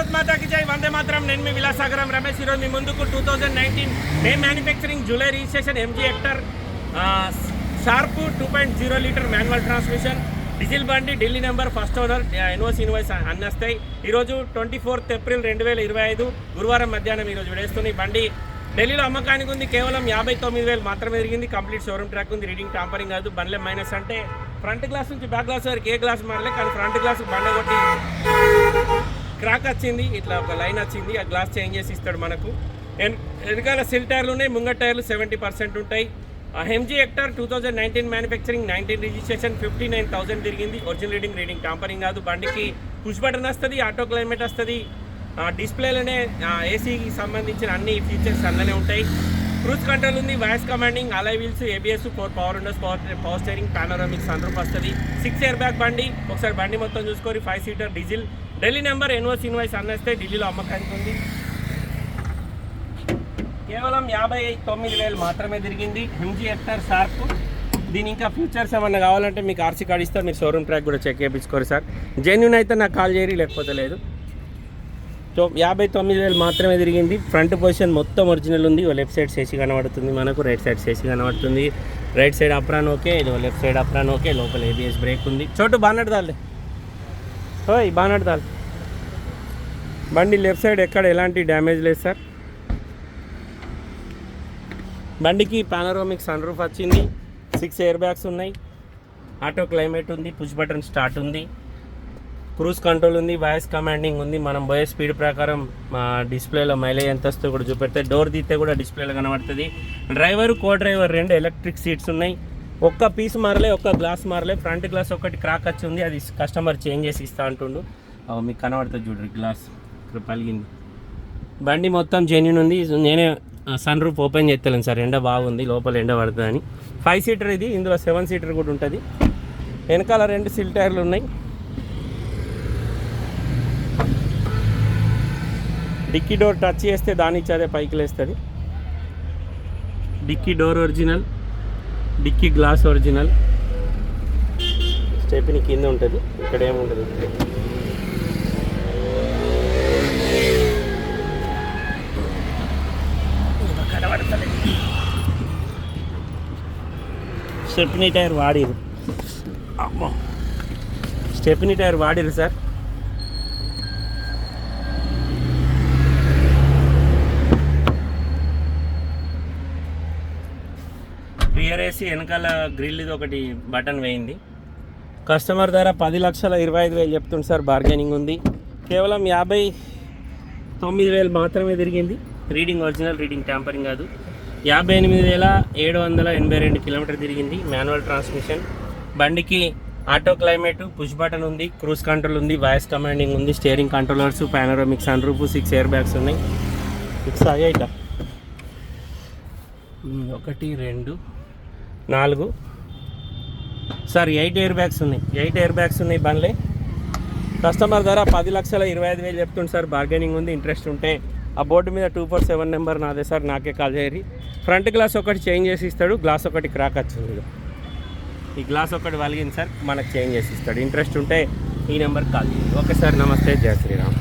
భారత్ మాతాకి జై వందే మాత్రం. నేను మీ విలాసాగరం రమేష్. ఈరోజు మీ ముందుకు two thousand nineteen may manufacturing July registration MG Hector sharp two point zero litre manual transmission diesel బండి Delhi number first owner NOC invoice అన్నస్తాయి. ఈరోజు ట్వంటీ ఫోర్త్ ఏప్రిల్ రెండు వేల ఇరవై ఐదు గురువారం మధ్యాహ్నం ఈరోజు విడేస్తుంది. బండి ఢిల్లీలో అమ్మకానికి ఉంది. కేవలం యాభై తొమ్మిది వేలు మాత్రమే తిరిగింది. కంప్లీట్ షోరూమ్ ట్రాక్ ఉంది. రీడింగ్ టాంపరింగ్ కాదు. బండ్లే మైనస్ అంటే ఫ్రంట్ గ్లాస్ నుంచి బ్యాక్ గ్లాస్ వరకు ఏ గ్లాస్ మారలే. కానీ ఫ్రంట్ గ్లాస్ బండ కొట్టి క్రాక్ వచ్చింది ఇట్లా ఒక లైన్ వచ్చింది ఆ గ్లాస్ చేంజ్ చేసి ఇస్తాడు మనకు. ఎన్- వెనకాల సిల్ టైర్లు ఉన్నాయి ముంగ టైర్లు సెవెంటీ పర్సెంట్ ఉంటాయి. MG Hector two thousand nineteen manufacturing nineteen registration fifty nine thousand తిరిగింది. ఒరిజినల్ రీడింగ్ రీడింగ్ టాంపరింగ్ కాదు. బండికి పుష్ బటన్ వస్తుంది ఆటో క్లైమేట్ వస్తుంది. డిస్ప్లేలోనే ఏసీకి సంబంధించిన అన్ని ఫీచర్స్ అందులోనే ఉంటాయి. క్రూజ్ కంట్రోల్ ఉంది voice commanding alloy wheels ABS four power windows power power steering panoramic sunroof వస్తుంది. సిక్స్ ఇయర్ బ్యాక్ బండి ఒకసారి బండి మొత్తం చూసుకొని five seater diesel Delhi number NOC invoice అన్నేస్తే ఢిల్లీలో అమ్మకానికి ఉంది. కేవలం యాభై తొమ్మిది వేలు మాత్రమే తిరిగింది ఎంజీ హెక్టర్ షార్ప్ దీని ఇంకా ఫీచర్స్ ఏమన్నా కావాలంటే మీకు ఆర్సీ కార్డ్ ఇస్తే మీరు షోరూమ్ ట్రాక్ కూడా చెక్ చేయించుకోరు సార్. జెన్యున్ అయితే నాకు కాల్ చేయరు లేకపోతే లేదు. సో యాభై తొమ్మిది వేలు మాత్రమే తిరిగింది. ఫ్రంట్ పొజిషన్ మొత్తం ఒరిజినల్ ఉంది. ఓ లెఫ్ట్ సైడ్ సేసి కనబడుతుంది మనకు రైట్ సైడ్ సేసి కనబడుతుంది. రైట్ సైడ్ అప్రాన్ ఓకే ఇది లెఫ్ట్ సైడ్ అప్రాన్ ఓకే లోపల ఏబిఎస్ బ్రేక్ ఉంది. చోటు బానట్ దాలే ఓయ్ దాల్ బండి లెఫ్ట్ సైడ్ ఎక్కడ ఎలాంటి డ్యామేజ్ లేదు సార్. బండికి పానరోమిక్ సన్ రూఫ్ వచ్చింది. సిక్స్ ఎయిర్ బ్యాగ్స్ ఉన్నాయి. ఆటో క్లైమేట్ ఉంది పుష్ బటన్ స్టార్ట్ ఉంది. క్రూజ్ కంట్రోల్ ఉంది వాయిస్ కమాండింగ్ ఉంది. మనం పోయే స్పీడ్ ప్రకారం మా డిస్ప్లేలో మైలేజ్ ఎంత వస్తుందో కూడా చూపెడితే డోర్ తీస్తే కూడా డిస్ప్లేలో కనబడుతుంది. డ్రైవర్ కో డ్రైవర్ రెండు ఎలక్ట్రిక్ సీట్స్ ఉన్నాయి. ఒక్క పీస్ మారలే ఒక్క గ్లాస్ మారలే ఫ్రంట్ గ్లాస్ ఒకటి క్రాక్ వచ్చి ఉంది అది కస్టమర్ చేంజ్ చేసి ఇస్తా అంటుండు. అవి మీకు కనబడుతుంది చూడండి గ్లాస్ ఇక్కడ పలిగింది బండి మొత్తం జెన్యున్ ఉంది నేనే సన్ రూఫ్ ఓపెన్ చేస్తలేను సార్ ఎండ బాగుంది లోపల ఎండ పడుతుందని. ఫైవ్ సీటర్ ఇది ఇందులో సెవెన్ సీటర్ కూడా ఉంటుంది. వెనకాల రెండు సిల్ టైర్లు ఉన్నాయి. డిక్కీ డోర్ టచ్ చేస్తే దాని అదే పైకి లేస్తుంది. Dickey door original dickey glass original. Stepney కింద ఉంటుంది ఇక్కడ ఏముండదు స్టెప్నీ టైర్ వాడిరు. అమ్మో. స్టెప్నీ టైర్ వాడిరు సార్. రియర్ వెనకాల గ్రిల్ ఇది ఒకటి బటన్ వేయింది. కస్టమర్ ధర పది లక్షల ఇరవై ఐదు వేలు చెప్తుంది సార్ బార్గెనింగ్ ఉంది. కేవలం యాభై తొమ్మిది వేలు మాత్రమే తిరిగింది. రీడింగ్ ఒరిజినల్ రీడింగ్ ట్యాంపరింగ్ కాదు. యాభై ఎనిమిది వేల ఏడు వందల ఎనభై రెండు కిలోమీటర్ తిరిగింది మాన్యువల్ ట్రాన్స్మిషన్. బండికి ఆటో క్లైమేట్ పుష్ బటన్ ఉంది క్రూజ్ కంట్రోల్ ఉంది వాయిస్ కమాండింగ్ ఉంది steering controllers panoramic sunroof six air bags ఉన్నాయి. సిక్స్ అయ్యాయిట ఒకటి రెండు. నాలుగు. సార్ ఎయిట్ ఎయిర్ బ్యాగ్స్ ఉన్నాయి. ఎయిట్ ఎయిర్ బ్యాగ్స్ ఉన్నాయి బండ్లే. కస్టమర్ ధర పది లక్షల ఇరవై ఐదు వేలు చెప్తుంది సార్. బార్గెనింగ్ ఉంది ఇంట్రెస్ట్ ఉంటే. ఆ బోర్డు మీద టూ ఫోర్ సెవెన్ నెంబర్ నాదే సార్ నాకే కాల్ చేయరి ఫ్రంట్ గ్లాస్ ఒకటి చేంజ్ చేసి ఇస్తాడు గ్లాస్ ఒకటి క్రాక్ వచ్చింది. ఈ గ్లాస్ ఒకటి వలిగింది సార్ మనకు చేంజ్ చేసి ఇస్తాడు. ఇంట్రెస్ట్ ఉంటే ఈ నెంబర్కి కాల్ చేయండి. ఓకే సార్ నమస్తే జయ శ్రీరామ్.